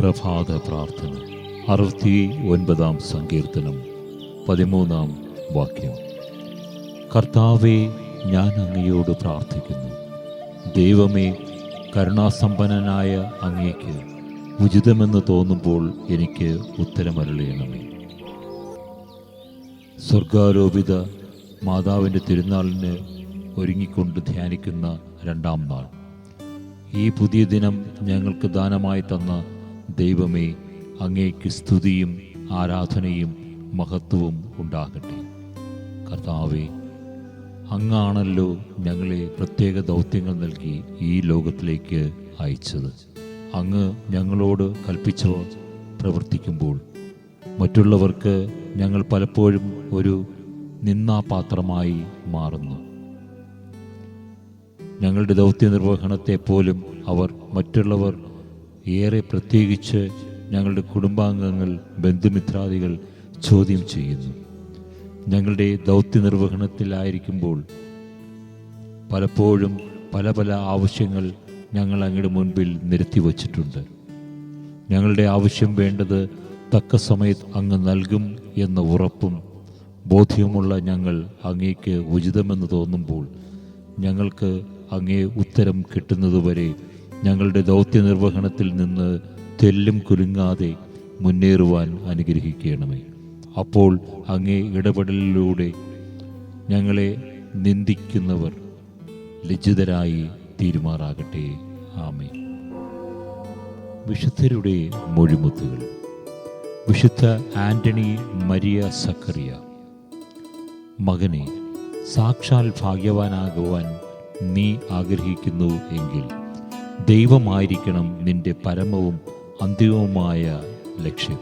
പ്രഭാത പ്രാർത്ഥന. അറുപത്തി ഒൻപതാം സങ്കീർത്തനം പതിമൂന്നാം വാക്യം. കർത്താവെ ഞാൻ അങ്ങയോട് പ്രാർത്ഥിക്കുന്നു. ദൈവമേ കരുണാസമ്പന്നനായ അങ്ങേക്ക് ഉചിതമെന്ന് തോന്നുമ്പോൾ എനിക്ക് ഉത്തരമരളിയണമേ സ്വർഗാരോപിത മാതാവിന്റെ തിരുനാളിന് ഒരുങ്ങിക്കൊണ്ട് ധ്യാനിക്കുന്ന രണ്ടാം നാൾ. ഈ പുതിയ ദിനം ഞങ്ങൾക്ക് ദാനമായി തന്ന ദൈവമേ അങ്ങേക്ക് സ്തുതിയും ആരാധനയും മഹത്വവും ഉണ്ടാകട്ടെ. കർത്താവെ അങ്ങാണല്ലോ ഞങ്ങളെ പ്രത്യേക ദൗത്യങ്ങൾ നൽകി ഈ ലോകത്തിലേക്ക് അയച്ചത്. അങ്ങ് ഞങ്ങളോട് കൽപ്പിച്ചവ പ്രവർത്തിക്കുമ്പോൾ മറ്റുള്ളവർക്ക് ഞങ്ങൾ പലപ്പോഴും ഒരു നിന്നാപാത്രമായി മാറുന്നു. ഞങ്ങളുടെ ദൗത്യ നിർവഹണത്തെ പോലും അവർ മറ്റുള്ളവർ ഏറെ പ്രത്യേകിച്ച് ഞങ്ങളുടെ കുടുംബാംഗങ്ങൾ ബന്ധുമിത്രാദികൾ ചോദ്യം ചെയ്യുന്നു. ഞങ്ങളുടെ ദൗത്യ നിർവഹണത്തിലായിരിക്കുമ്പോൾ പലപ്പോഴും പല പല ആവശ്യങ്ങൾ ഞങ്ങൾ അങ്ങയുടെ മുൻപിൽ നിരത്തി വച്ചിട്ടുണ്ട് ഞങ്ങളുടെ ആവശ്യം വേണ്ടത് തക്ക സമയത്ത് അങ്ങ് നൽകും എന്ന ഉറപ്പും ബോധ്യവുമുള്ള ഞങ്ങൾ അങ്ങേക്ക് ഉചിതമെന്ന് തോന്നുമ്പോൾ ഞങ്ങൾക്ക് അങ്ങേ ഉത്തരം കിട്ടുന്നതുവരെ ഞങ്ങളുടെ ദൗത്യ നിർവഹണത്തിൽ നിന്ന് തെല്ലും കുലുങ്ങാതെ മുന്നേറുവാൻ അനുഗ്രഹിക്കണമേ. അപ്പോൾ അങ്ങേ ഇടപെടലിലൂടെ ഞങ്ങളെ നിന്ദിക്കുന്നവർ ലജ്ജിതരായി തീരുമാറാകട്ടെ. ആമേ വിശുദ്ധരുടെ മൊഴിമുത്തുകൾ. വിശുദ്ധ ആന്റണി മരിയ സക്കറിയ മകനെ സാക്ഷാൽ ഭാഗ്യവാനാകുവാൻ നീ ആഗ്രഹിക്കുന്നു എങ്കിൽ ദൈവമായിരിക്കണം നിന്റെ പരമവും അന്തിമവുമായ ലക്ഷ്യം.